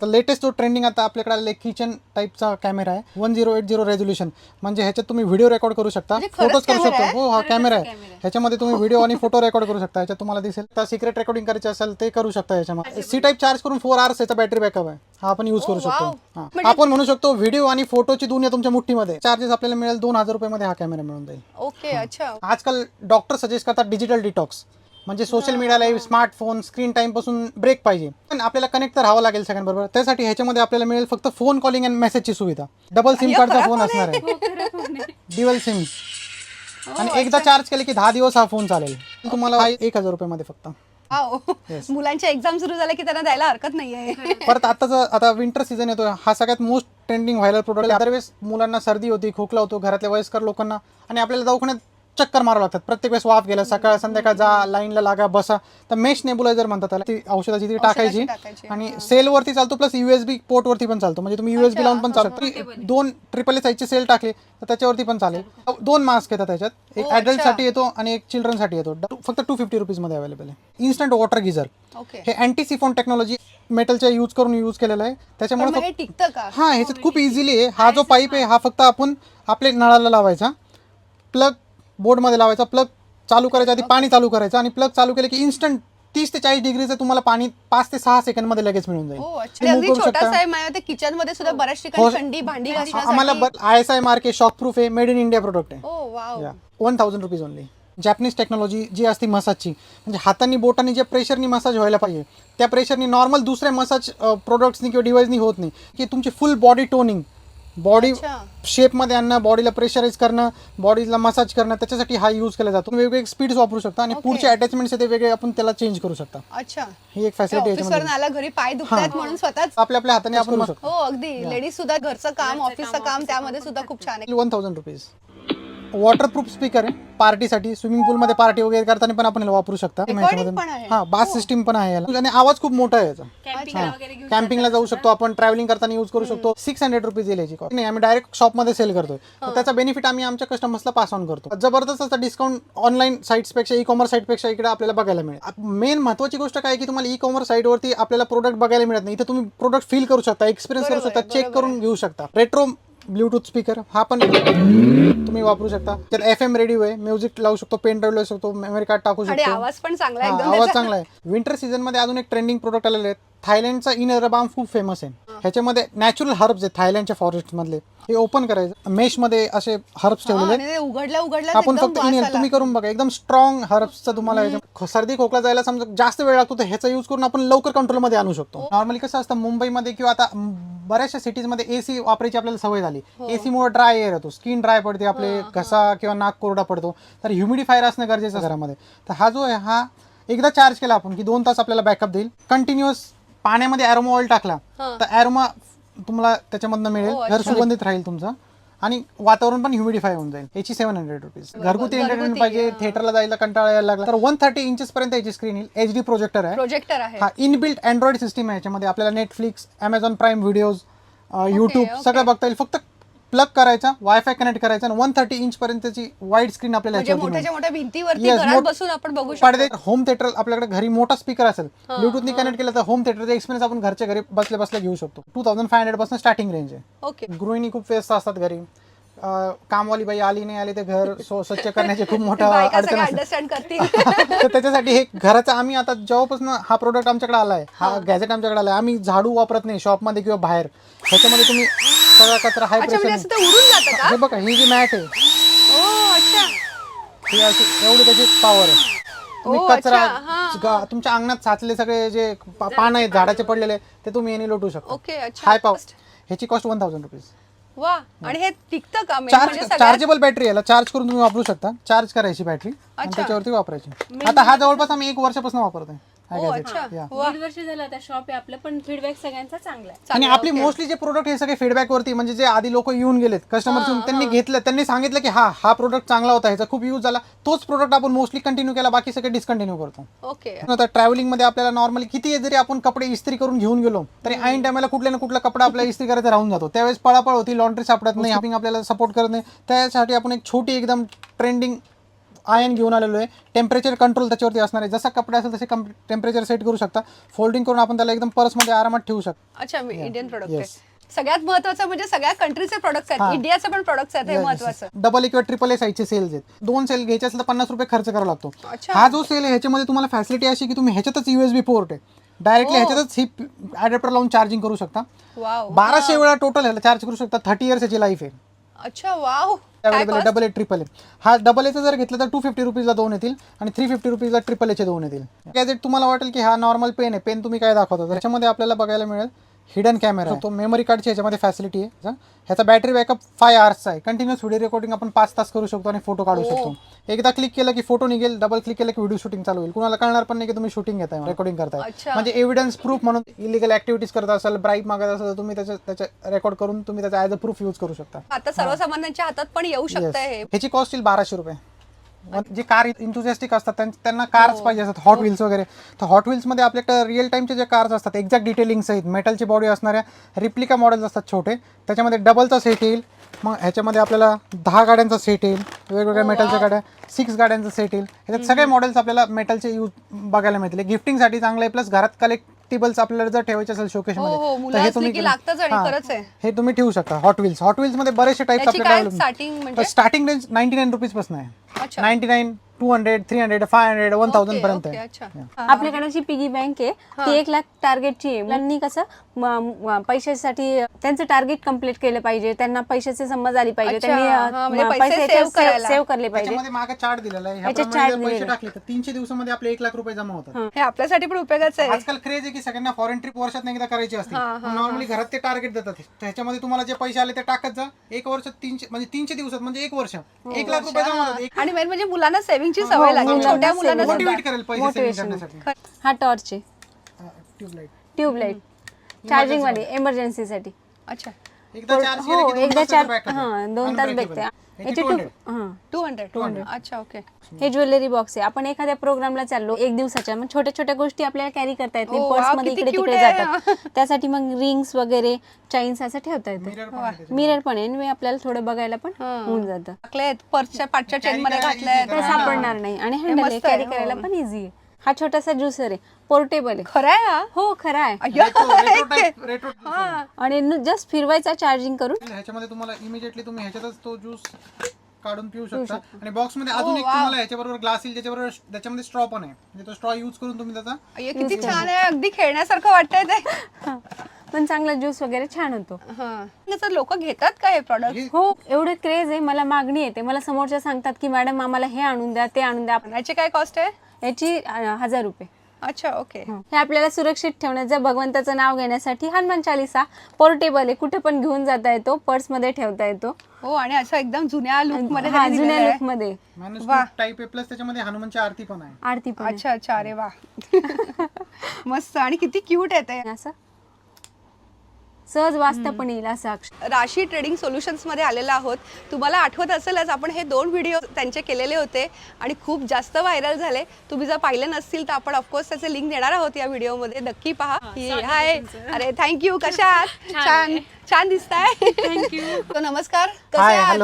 तर लेटेस्ट जो ट्रेंडिंग आता आपल्याकडे आलेला किचन टाईपचा कॅमेरा आहे. One zero eight zero resolution म्हणजे ह्याच्यात तुम्ही व्हिडिओ रेकॉर्ड करू शकता. म्हणजे फोटोज करू camera शकता? हो हा कॅमेरा आहे. ह्याच्यामध्ये तुम्ही व्हिडिओ आणि फोटो रेकॉर्ड करू शकता. ह्याच्यात तुम्हाला दिसेल. तर सिक्रेट रेकॉर्डिंग करायचे असेल ते करू शकता याच्यामध्ये सी टाईप चार्ज करून फोर आवर्स याचा बॅटरी बॅकअप आहे. हा आपण यूज करू शकतो. म्हणजे- आपण म्हणू शकतो व्हिडिओ आणि फोटोची दुनिया तुमच्या मुठीमध्ये. चार्जेस आपल्याला मिळेल दोन हजार रुपयामध्ये हा कॅमेरा मिळून जाईल. ओके अच्छा. आजकाल डॉक्टर सजेस्ट करतात डिजिटल डिटॉक्स म्हणजे सोशल मीडियाला स्मार्टफोन स्क्रीन टाइमपासून ब्रेक पाहिजे. पण आपल्याला कनेक्ट तर राहावं लागेल सगळ्यांबरोबर. त्यासाठी ह्याच्यामध्ये आपल्याला मिळेल फक्त फोन कॉलिंग अँड मेसेजची सुविधा. डबल सिम कार्डचा फोन असणार हो, आहे. ड्युअल सिम आणि एकदा चार्ज केले की दहा दिवस हा फोन चालेल. तुम्हाला हा. एक हजार रुपयामध्ये फक्त. मुलांच्या एक्झाम सुरू झाल्या की त्यांना द्यायला हरकत नाहीये. परत आताचा आता विंटर सीझन येतो हा सगळ्यात मोस्ट ट्रेंडिंग व्हायरल प्रोडक्ट दरवेळेस मुलांना सर्दी होती खोकला होतो घरातल्या वयस्कर लोकांना. आणि आपल्याला दवाखान्यात चक्कर मारावं लागतात. प्रत्येक वेळेस वाफ गेला सकाळ संध्याकाळ जा लाईनला लागा बसा. तर मेश नेबुलायझर म्हणतात त्याला ती औषधाची ती टाकायची आणि सेलवरती चालतो प्लस युएसबी पोर्टवरती पण चालतो. म्हणजे तुम्ही युएसबी लावून पण चालतो. दोन ट्रिपल ए साईजचे सेल टाकले तर त्याच्यावरती पण चालेल. दोन मास्क येतात त्याच्यात. एक हो, adult अच्छा. साठी येतो आणि एक चिल्ड्रनसाठी येतो. फक्त टू फिफ्टी रुपीजमध्ये अवेलेबल आहे. इन्स्टंट वॉटर गिझर हे अँटी सिफॉन टेक्नॉलॉजी मेटलच्या यूज करून यूज केलेलं आहे. त्याच्यामुळे हे हा ह्याच्यात खूप इझिली आहे. हा जो पाईप आहे हा फक्त आपण आपल्या नळाला लावायचा. प्लग बोर्डमध्ये लावायचा प्लग चालू करायच्या आधी पाणी चालू करायचं आणि प्लग चालू केलं की इन्स्टंट तीस ते चाळीस डिग्रीचं तुम्हाला पाणी पाच ते सहा सेकंडमध्ये लगेच मिळून जाईल. हो किचनमध्ये सुद्धा बऱ्याच ठिकाणी हो. भांडी आम्हाला I S I mark shockproof आहे मेड इन इंडिया प्रोडक्ट आहे. One thousand rupees only Japanese technology जी असते मसाजची म्हणजे हातांनी बोटांनी जे प्रेशरनी मसाज व्हायला पाहिजे त्या प्रेशरनी नॉर्मल दुसऱ्या मसाज प्रोडक्ट्सनी किंवा डिवाइसनी होत नाही की तुमची फुल बॉडी टोनिंग बॉडी. शेपमध्ये आणणं बॉडीला प्रेशराईज करणं बॉडीला मसाज करणं त्याच्यासाठी हा यूज केला जातो. वेगवेगळे स्पीड्स वापरू शकता आणि. पुढचे अटॅचमेंट्स ते वेगळे आपण त्याला चेंज करू शकता. अच्छा. ही एक फॅसिलिटी आला घरी पाय दुखतायत म्हणून स्वतःच आपल्या आपल्या हाताने आपण हो अगदी. लेडीज सुद्धा घरचं काम ऑफिसचं काम त्यामध्ये सुद्धा खूप छान आहे. One thousand rupees waterproof speaker आहे. पार्टीसाठी स्विमिंग पूलमध्ये पार्टी वगैरे करताना पण आपण याला वापरू शकता? हा बास सिस्टीम पण आहे याला. आणि आवाज खूप मोठा आहे याचा. कॅम्पिंगला जाऊ शकतो आपण ट्रॅव्हलिंग करताना यूज करू शकतो. सिक्स हंड्रेड रुपीज येईल याची. नाही आम्ही डायरेक्ट शॉपमध्ये सेल करतोय. तर त्याचा बेनिफिट आम्ही आमच्या कस्टमर्सला पास ऑन करतो. जबरदस्त असा डिस्काउंट ऑनलाईन साईट्सपेक्षा ई कॉमर्स साईटपेक्षा इकडे आपल्याला बघायला मिळेल. मेन महत्वाची गोष्ट काय की तुम्हाला ई कॉमर्स साईटवरती आपल्याला प्रोडक्ट बघायला मिळत नाही. इथे तुम्ही प्रोडक्ट फील करू शकता एक्सपिरियन्स करू शकता चेक करून घेऊ शकता. रेट्रो ब्लूटूथ स्पीकर हा पण तुम्ही वापरू शकता. त्यात एफ एम रेडिओ आहे म्युझिक लावू शकतो पेन ड्राईव्ह लावू शकतो मेमरी कार्ड टाकू शकतो. आवाज पण चांगला आहे आवाज. चांगला आहे. विंटर सीझनमध्ये अजून एक ट्रेंडिंग प्रोडक्ट आलेले आहेत. थायलंडचा इन बाम खूप फेमस आहे. ह्याच्यामध्ये नॅचरल हर्ब्स आहेत थायलंडच्या फॉरेस्ट मधले हे ओपन करायचं. मेशमध्ये असे हर्ब्स हा, ठेवलेले उघडल्या उघडल्या आपण फक्त तुम्ही करून बघा एकदम स्ट्रॉंग हर्ब्सचा तुम्हाला सर्दी खोकला जायला समजा जास्त वेळ लागतो तर ह्याचा यूज करून आपण लवकर कंट्रोलमध्ये आणू शकतो. नॉर्मली कसं असतं मुंबईमध्ये किंवा आता म, बऱ्याचशा सिटीजमध्ये एसी वापरायची आपल्याला सवय झाली. एसी मुळे ड्राय एअर येतो. स्किन ड्राय पडते आपले घसा किंवा नाक कोरडा पडतो. तर ह्युमिडिफायर असणं गरजेचं आहे घरामध्ये. तर हा जो आहे हा एकदा चार्ज केला आपण की दोन तास आपल्याला बॅकअप देईल. कंटिन्युअस पाण्यामध्ये ॲरोमा ऑइल टाकला तर ॲरोमा तुम्हाला त्याच्यामधनं मिळेल हो, घर सुगंधित राहील तुमचं आणि वातावरण पण ह्युमिडिफाय होऊन जाईल. याची सेव्हन हंड्रेड रुपीज घरगुती एंटरटेनमेंट पाहिजे थिएटरला जायला कंटाळा यायला लागला. तर वन थर्टी इंचेस पर्यंत याची स्क्रीन येईल. एच डी प्रोजेक्टर आहे. प्रोजेक्टर आहे. हा इनबिल्ट अँड्रॉइड सिस्टीम आहे याच्यामध्ये. आपल्याला Netflix Amazon Prime videos YouTube. सगळं बघता येईल. फक्त प्लग करायचा वायफाय कनेक्ट करायचा आणि वन थर्टी इंच पर्यंतची वाईड स्क्रीन आपल्याला म्हणजे याच्यावरती मोठ्याच्या मोठ्या भिंतीवरती Yes, घरात मोठ- बसून आपण बघू शकतो. पडदे होम थिएटर आपल्याकडे घरी मोठा स्पीकर असेल. ब्लूटूथनी कनेक्ट केलं तर होम थिएटरचा एक्सपिरियन्स आपण घरच्या घरी बसल्या बसल्या घेऊ शकतो. टू थाउजंड फाय हंड्रेडपासून स्टार्टिंग रेंज आहे. ओके गृहिणी खूप व्यस्त असतात घरी. अं, कामवाली बाई आली नाही आली ते घर स्व- स्वच्छ करण्याचे खूप मोठा बायका अडचण सगळ्या असते अंडरस्टँड करतील. तर त्याच्यासाठी हे घराचा आम्ही आता जेव्हापासून हा प्रोडक्ट आमच्याकडे आलाय हा गॅजेट आमच्याकडे आलाय आम्ही झाडू वापरत नाही शॉपमध्ये किंवा बाहेर. ह्याच्यामध्ये तुम्ही सगळा कचरा हाय अच्छा म्हणजे प्रेशर असं ते उडून जातं का? हे बघा ही जी मॅट आहे. ओ अच्छा. ही अशी एवढी त्याची पॉवर आहे. तुम्ही ओ, कचरा अच्छा, हा, गा- तुमच्या अंगणात साचले सगळे जे पा- पान आहेत झाडाचे पडलेले ते तुम्ही याने लोटू शकता. ओके अच्छा. हाय पॉवर ह्याची कॉस्ट वन थाउजंड रुपीज वा आणि हे टिकतं का? चार्ज म्हणजे सगळ्यात चार्जेबल बॅटरी याला चार्ज करून तुम्ही वापरू शकता. चार्ज करायची बॅटरी आणि अच्छा. त्याच्यावरती वापरायची. आता हा जवळपास आम्ही एक वर्षापासून वापरतोय. हा. अच्छा. Yeah. वा. दीड वर्ष झालं आता शॉप आहे आपलं पण फीडबॅक सगळ्यांचा चांगला आहे आणि आपली. मोस्टली जे प्रोडक्ट हे सगळे फीडबॅक वरती म्हणजे जे आधी लोक येऊन गेलेत कस्टमर त्यांनी घेतलं त्यांनी सांगितलं की हा हा प्रोडक्ट चांगला होता ह्याचा खूप यूज झाला तोच प्रोडक्ट आपण मोस्टली कंटिन्यू केला बाकी सगळे डिस्कंटिन्यू करतो ओके आता ट्रॅव्हलिंगमध्ये आपल्याला नॉर्मली किती जरी आपण कपडे इस्त्री करून घेऊन गेलो तरी ऐन टायमाला कुठल्या ना कुठला कपडा आपल्याला इस्त्री करायचा राहून जातो त्यावेळेस पळापळ होती लॉन्ड्री सापडत नाही शॉपिंग आपल्याला सपोर्ट करत नाही त्यासाठी आपण एक छोटी एकदम ट्रेंडिंग आयन घेऊन आलेलो आहे. टेम्परेचर कंट्रोल त्याच्यावरती असणार आहे. जसा कपडे असेल तसे टेम्परेचर सेट करू शकता. फोल्डिंग करून आपण त्याला एकदम पर्समध्ये आरामात ठेवू शकतो. अच्छा इंडियन प्रोडक्ट. आहे. सगळ्यात महत्वाचं म्हणजे सगळ्या कंट्रीचे प्रोडक्ट्स आहेत. इंडियाचे पण प्रोडक्ट्स आहेत हे महत्वाचं. डबल किंवा ट्रिपल ए साईजचे सेल्स आहेत. दोन सेल घ्यायचे असेल तर पन्नास रुपये खर्च करावा लागतो. हा जो सेल आहे ह्याच्यामध्ये तुम्हाला फॅसिलिटी अशी की तुम्ही ह्याच्यातच युएसबी पोर्ट आहे. डायरेक्टली ह्याच्यातच ही अडॅप्टर लावून चार्जिंग करू शकता. बाराशे वेळा टोटल ह्याला चार्ज करू शकता. थर्टी इयर्स याची लाईफ आहे. अच्छा wow available? Double A triple A हा डबल एचं जर घेतलं तर टू फिफ्टी रुपीजला दोन येतील आणि थ्री फिफ्टी रुपीजला ट्रिपल एचे दोन येतील. गॅजेट तुम्हाला वाटेल की हा नॉर्मल पेन आहे. पेन तुम्ही काय दाखवता? त्याच्यामध्ये आपल्याला बघायला मिळेल हिडन कॅमेरा तो मेमरी कार्डची ह्याच्यामध्ये फॅसिलिटी आहे ह्याचा बॅटरी बॅकअप फाय आवर्सचा आहे. कंटिन्युअस व्हिडिओ रेकॉर्डिंग आपण पाच तास करू शकतो आणि फोटो काढू शकतो. एकदा क्लिक केलं की फोटो निघेल डबल क्लिक केलं की व्हिडिओ शूटिंग चालू होईल. कुणाला कळणार पण नाही की तुम्ही शूटिंग घेताय रेकॉर्डिंग करताय. म्हणजे एव्हिडन्स प्रूफ म्हणून इलिगल ऍक्टिव्हिटीज करत असाल ब्राईट मागत असाल तर तुम्ही त्याच्या त्याच्या रेकॉर्ड करून तुम्ही त्याचा ॲज अ प्रूफ यूज करू शकता. आता सर्वसामान्यांच्या हातात पण येऊ. शकतं हे. ह्याची कॉस्ट येईल बाराशे रुपये. जे कार इंथुझिस्टिक असतात त्यां- त्यांना कार्स पाहिजे असतात हॉट व्हील्स वगैरे. तर हॉट व्हील्समध्ये आपल्याकडे रिअल टाईमचे जे कार्स असतात एक्झॅक्ट डिटेलिंग सहित मेटलची बॉडी असणाऱ्या रिप्लिका मॉडेल्स असतात छोटे. त्याच्यामध्ये डबलचा सेट येईल. मग ह्याच्यामध्ये आपल्याला दहा गाड्यांचा सेट येईल. वेगवेगळ्या मेटलच्या गाड्या सिक्स गाड्यांचा सेट येईल. ह्याच्यात सगळे मॉडेल्स आपल्याला मेटलचे यूज बघायला मिळतील. गिफ्टिंगसाठी चांगलं आहे प्लस घरात कलेक्टिबल्स आपल्याला जर ठेवायचे असेल हो, हो, शोकेशमध्ये मुलं असली की लागतंच आणि खरंच आहे. हे तुम्ही ठेवू शकता हॉट व्हील्स हॉट व्हील्समध्ये बरेचसे टाईप्स त्याची काय आपल्याला starting म्हणजे? स्टार्टिंग रेंज नाईन्टी नाईन रुपीजपासून आहे अच्छा ninety nine two hundred three hundred five hundred one thousand पर्यंत ओके, आहे. अच्छा. आपल्याकडे जी पिगी बँक आहे. ती एक लाख टार्गेटची आहे. मुलांनी कसं म- म- पैशासाठी त्यांचं टार्गेट कंप्लीट केलं पाहिजे. त्यांना पैशाची समज आली पाहिजे. अच्छा, त्यांनी हा, म्हणजे पैसे पैसे save करायला. सेव्ह करले पाहिजे. त्याच्यामध्ये मागे चार्ट दिलेला आहे. याच्यात ह्याप्रमाणे chart जर पैसे दिलेला. टाकले तर तीनशे दिवसामध्ये आपले एक लाख रुपये जमा होतात. हे. आपल्यासाठी पण उपयोगाचं आहे. आजकाल क्रेज आहे की सगळ्यांना फॉरेन ट्रिप वर्षात एकदा करायची असते. नॉर्मली घरात ते टार्गेट देतात. त्याच्यामध्ये तुम्हाला जे पैसे आले ते टाकत जा. एक वर्ष तीनशे म्हणजे तीनशे दिवसात म्हणजे एक वर्ष. एक लाख रुपये जमा होतात. एक आणि मेन म्हणजे मुलांना सेव्हिंगची सवय लागेल. छोट्या मुलांना. सुद्धा. करण्यासाठी. हा टॉर्च आहे. ट्यूबलाईट ट्यूबलाईट चार्जिंग वाली इमर्जन्सीसाठी अच्छा. एकदा चार्ज हो एकदा तासाचं चार backup आहे. हा दोन तास Unbreakable. भेटते याची याची 200. टू हा. टू हंड्रेड अच्छा ओके हे ज्वेलरी बॉक्स आहे. आपण एखाद्या प्रोग्रामला चाललो एक दिवसाच्या मग छोट्या छोट्या गोष्टी आपल्याला कॅरी करता येत नाही. पर्समध्ये किती इकडे तिकडे. जातात. त्यासाठी मग रिंग्स वगैरे चाईन्स असं ठेवता येतं. मिरर पण आहे आपल्याला थोडं बघायला पण होऊन जातं. पर्सच्या पाठच्या चेन मध्ये ते सापडणार नाही. आणि हँडल कॅरी हो. करायला पण इझी आहे. हा छोटासा ज्युसर आहे. पोर्टेबल आहे. खरं आहे हा? हो खरा आहे अय्या, आणि जस्ट फिरवायचा चार्जिंग करून. ह्याच्यामध्ये तुम्हाला इमिजिएटली तुम्ही ह्याच्यातच तो ज्यूस काढून पिऊ शकता. आणि बॉक्समध्ये अजून एक तुम्हाला ह्याच्याबरोबर ग्लास येईल ज्याच्याबरोबर त्याच्यामध्ये स्ट्रॉ पण आहे. म्हणजे तो स्ट्रॉ युज करून तुम्ही त्याचा अय्या, किती छान आहे. अगदी खेळण्यासारखं वाटतंय ते. पण चांगला ज्यूस वगैरे छान होतो. लोक घेतात का हे प्रॉडक्ट हो एवढं क्रेज आहे. मला मागणी येते. मला समोरच्या सांगतात की मॅडम आम्हाला हे आणून द्या ते आणून द्या. याची काय कॉस्ट आहे? याची हजार रुपये. अच्छा ओके. हे. आपल्याला सुरक्षित ठेवण्याचं भगवंताचं नाव घेण्यासाठी हनुमान चालिसा पोर्टेबल आहे कुठे पण घेऊन जाता येतो पर्समध्ये ठेवता येतो. हो आणि असं एकदम जुन्या लुकमध्ये हा त्यांनी जुन्या आहे. लुकमध्ये टाईप आहे प्लस त्याच्यामध्ये हनुमानची आरती पण आहे. आरती पण आहे. अच्छा अच्छा अरे वा मस्त आणि किती क्यूट आहे ते. असं? सहज वाचता पण येईल असं अक्षर राशी ट्रेडिंग सोल्युशन्समध्ये आलेलो आहोत. तुम्हाला आठवत असेलच आपण हे दोन व्हिडिओ त्यांचे केलेले होते आणि खूप जास्त व्हायरल झाले. तुम्ही जर पाहिले नसतील तर आपण ऑफकोर्स त्याचे लिंक देणार आहोत या व्हिडिओमध्ये नक्की पहा की हाय. अरे थँक्यू कशा आहात? छान छान दिसताय. थँक्यू नमस्कार. कसे आहात?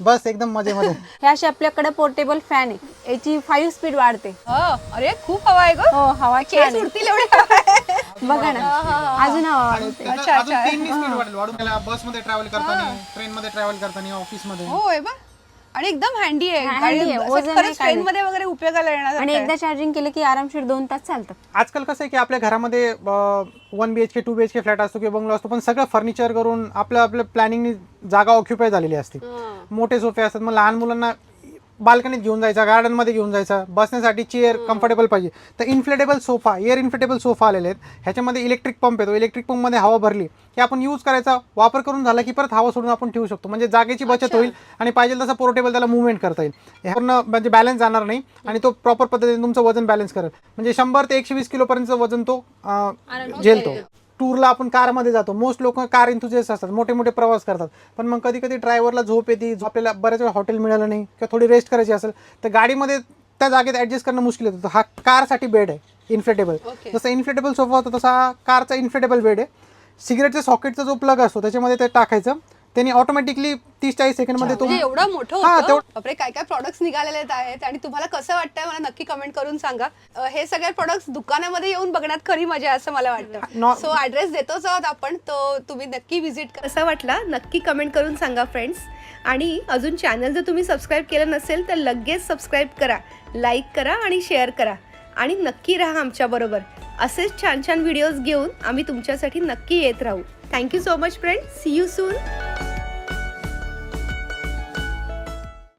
बस एकदम मजेमध्ये. हे असे आपल्याकडे पोर्टेबल फॅन आहे. याची फाईव्ह स्पीड वाढते. हो, अरे खूप हवा आहे ग. हो हवा केस छान आहे. उडतील एवढे हवा. आहे. बघा ना अजून हवा वाढवते त्याचा अच्छा, अजून अच्छा. त्याला बसमध्ये ट्रॅव्हल करताना ट्रेनमध्ये ट्रॅव्हल करताना ऑफिसमध्ये हो आहे बा. आणि एकदम हँडी आहे. हा, आणि handy आहे. असं वजन खरंच नाही, काय ट्रेन मध्ये वगैरे उपयोगाला येणार आणि एकदा चार्जिंग केलं की आरामशीर दोन तास चालतं. आजकाल कसं आहे की आपल्या घरामध्ये one B H K two B H K flat असतो किंवा बंगलो असतो पण सगळं फर्निचर करून आपल्या आपल्या प्लॅनिंगनी जागा ऑक्युपाय झालेली असते. मोठे सोफे असतात मग लहान मुलांना बाल्कनीत घेऊन जायचा गार्डनमध्ये घेऊन जायचा बसण्यासाठी चेअर कम्फर्टेबल पाहिजे. तर inflatable sofa air inflatable sofa आलेले आहेत. ह्याच्यामध्ये इलेक्ट्रिक पंप येतो. इलेक्ट्रिक पंपमध्ये हवा भरली की आपण यूज करायचा वापर करून झाला की परत हवा सोडून आपण ठेवू शकतो. म्हणजे जागेची बचत होईल आणि पाहिजे तसं पोर्टेबल त्याला मुवमेंट करता येईल. पूर्ण म्हणजे बॅलन्स जाणार नाही आणि तो प्रॉपर पद्धतीने तुमचं वजन बॅलन्स करेल. म्हणजे शंभर ते एकशे वीस किलोपर्यंतचं वजन तो झेलतो. टूरला आपण कारमध्ये जातो. मोस्ट लोक कार इंथुजिस्ट असतात. मोठे मोठे प्रवास करतात. पण मग कधी कधी ड्रायव्हरला झोप येते. झोप आपल्याला बऱ्याच वेळा हॉटेल मिळालं नाही किंवा थोडी रेस्ट करायची असेल तर गाडीमध्ये त्या जागेत ॲडजस्ट करणं मुश्किल होतं. हा कारसाठी बेड आहे. इन्फ्लेटेबल जसं इन्फ्लेटेबल सोफा होता तसा हा कारचा इन्फ्लेटेबल बेड आहे. सिगरेटच्या सॉकेटचा जो प्लग असतो त्याच्यामध्ये ते टाकायचं. त्यांनी ऑटोमॅटिकली तीस चाळीस सेकंडमध्ये म्हणजे तो एवढं मोठं हा, होतं? तेवढं- बापरे काय काय प्रॉडक्ट्स निघालेले आहेत? आणि तुम्हाला कसं वाटतंय? मला नक्की कमेंट करून सांगा. अं, हे सगळे प्रॉडक्ट्स दुकानामध्ये येऊन बघण्यात खरी मजा आहे असं मला वाटतं. नॉ- सो ऍड्रेस देतोच आहोत आपण. तो तुम्ही नक्की व्हिजिट करा. कसा वाटला? नक्की कमेंट करून सांगा फ्रेंड्स आणि अजून चॅनल जर तुम्ही सबस्क्राईब केलं नसेल तर लगेच सबस्क्राईब करा लाईक करा आणि शेअर करा. आणि नक्की राहा आमच्याबरोबर असेच छान छान व्हिडिओज घेऊन आम्ही तुमच्यासाठी नक्की येत राहू. Thank you so much friend see you soon